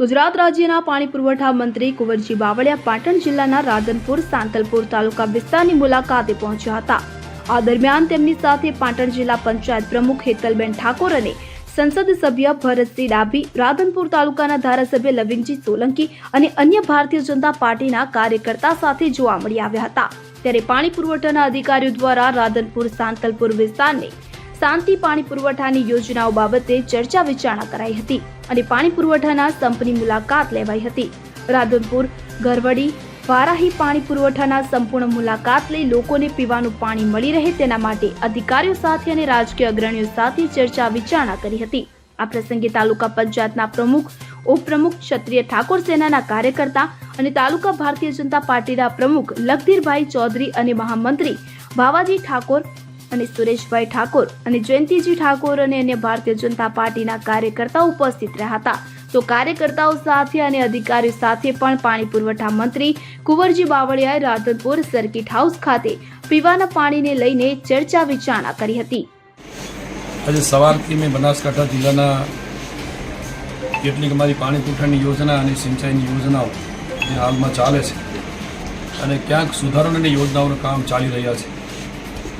ગુજરાત રાજ્યના પાણી પુરવઠા મંત્રી કુંવરજી બાવળિયા પાટણ જિલ્લાના રાધનપુર, સાંતલપુર તાલુકા વિસ્તારની મુલાકાતે પહોંચ્યા હતા. આ દરમિયાન તેમની સાથે પાટણ જિલ્લા પંચાયત પ્રમુખ હેતલબેન ઠાકોર અને સંસદ સભ્ય ભરતસિંહ ડાભી, રાધનપુર તાલુકાના ધારાસભ્ય લવિંગજી સોલંકી અને અન્ય ભારતીય જનતા પાર્ટીના કાર્યકર્તા સાથે જોવા મળી આવ્યા હતા. ત્યારે પાણી પુરવઠાના અધિકારીઓ દ્વારા રાધનપુર, સાંતલપુર વિસ્તારને શાંતિ પાણી પુરવઠાની યોજનાઓ બાબતે ચર્ચા વિચારણા કરાઈ હતી અને પાણી પુરવઠાના સંપની મુલાકાત લેવાઈ હતી. રાધનપુર ગરવડી વારાહી પાણી પુરવઠાના સંપૂર્ણ મુલાકાત લઈ લોકોને પીવાનું પાણી મળી રહે તેના માટે અધિકારીઓ સાથે અને રાજકીય અગ્રણીઓ સાથે ચર્ચા વિચારણા કરી હતી. આ પ્રસંગે તાલુકા પંચાયતના પ્રમુખ, ઉપપ્રમુખ ક્ષત્રિય ઠાકોર સેનાના કાર્યકર્તા અને તાલુકા ભારતીય જનતા પાર્ટીના પ્રમુખ લખધીરભાઈ ચૌધરી અને મહામંત્રી ભાવાજી ઠાકોર અને સુરેશભાઈ ઠાકોર અને જયંતિજી ઠાકોર અને અન્ય ભારતીય જનતા પાર્ટીના કાર્યકર્તાઓ ઉપસ્થિત રહ્યા હતા. તો કાર્યકર્તાઓ સાથે અને અધિકારીઓ સાથે પણ પાણી પુરવઠા મંત્રી કુંવરજી બાવળિયાએ રાધનપુર સર્કિટ હાઉસ ખાતે પીવાના પાણીને લઈને ચર્ચા વિચારણા કરી હતી. આજે સવારથી મેં બનાસકાંઠા જિલ્લાના કેટલીક અમારી પાણી પુરવઠાની યોજના અને સિંચાઈની યોજનાઓ જે હાલમાં ચાલે છે અને ક્યાંક સુધારણાની યોજનાઓનું કામ ચાલી રહ્યા છે.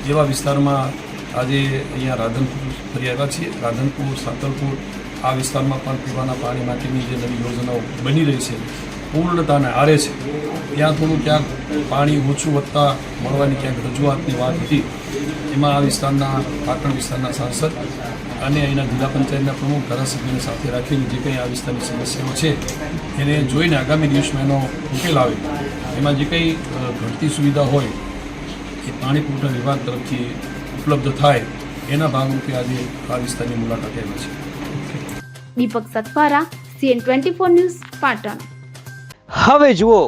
એવા વિસ્તારમાં આજે અહીંયા રાધનપુર ફરી આવ્યા છીએ. રાધનપુર, સાતલપુર, આ વિસ્તારમાં પણ પીવાના પાણી માટેની જે નવી યોજનાઓ બની રહી છે, પૂર્ણતાને આરે છે. ત્યાં થોડું ક્યાંક પાણી ઓછું વધતા મળવાની ક્યાંક રજૂઆતની વાત હતી. એમાં આ વિસ્તારના, પાટણ વિસ્તારના સાંસદ અને અહીંના જિલ્લા પંચાયતના પ્રમુખ ધારાસભ્યોને સાથે રાખીને જે કંઈ આ વિસ્તારની સમસ્યાઓ છે, એને જોઈને આગામી દિવસમાં એનો ઉકેલ આવે. એમાં જે કંઈ ઘટતી સુવિધા હોય એ પાણી પુરવઠા વિભાગ તરફથી ઉપલબ્ધ થાય એના ભાગરૂપે આજે આ વિસ્તારની મુલાકાત આવ્યા છે. Deepak Satvara CN twenty four news Patan. હવે જુઓ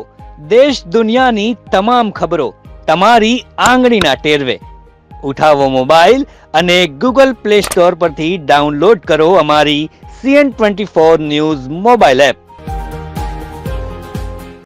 દેશ દુનિયાની તમામ ખબરો તમારી આંગળીના ટેરવે. ઉઠાવો મોબાઈલ અને ગૂગલ પ્લે સ્ટોર પરથી ડાઉનલોડ કરો અમારી CN twenty four news mobile app.